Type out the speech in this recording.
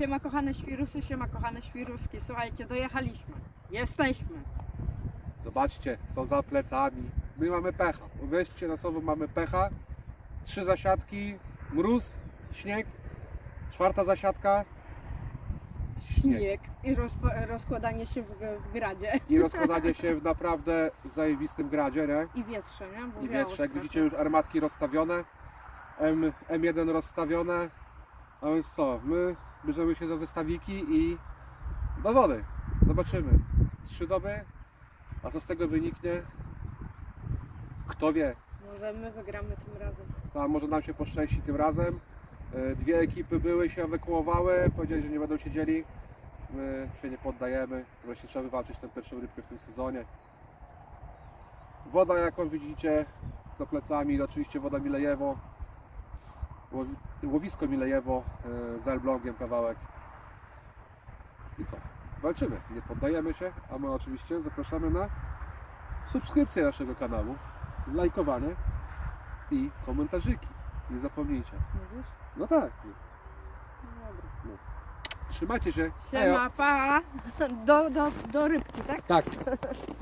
Siema kochane świrusy, siema kochane świruski. Słuchajcie, dojechaliśmy. Jesteśmy. Zobaczcie, co za plecami. My mamy pecha. Uwierzcie na słowo, mamy pecha. Trzy zasiadki, mróz, śnieg. Czwarta zasiadka, śnieg. Śnieg i rozpo- rozkładanie się w, w gradzie. I rozkładanie się w naprawdę zajebistym gradzie, nie? I wietrze, nie? Bo I wiało wietrze, jak strasznie. widzicie już armatki rozstawione, M, M1 rozstawione, a więc co, my bierzemy się za zestawiki i do wody, zobaczymy, trzy doby, a co z tego wyniknie, kto wie, Może my wygramy tym razem. a może nam się poszczęści tym razem, E, dwie ekipy były, się ewakuowały, powiedzieli, że nie będą siedzieli, my się nie poddajemy, właśnie trzeba wywalczyć tę pierwszą rybkę w tym sezonie. Woda, jaką widzicie za plecami, oczywiście woda Milejewo, łowisko Milejewo e, z Elblągiem kawałek. I co? Walczymy, nie poddajemy się, a my oczywiście zapraszamy na subskrypcję naszego kanału, lajkowanie i komentarzyki. Nie zapomnijcie. Mówisz? No tak. No. Trzymajcie się. Siema, pa! Do, do, do rybki, tak? Tak.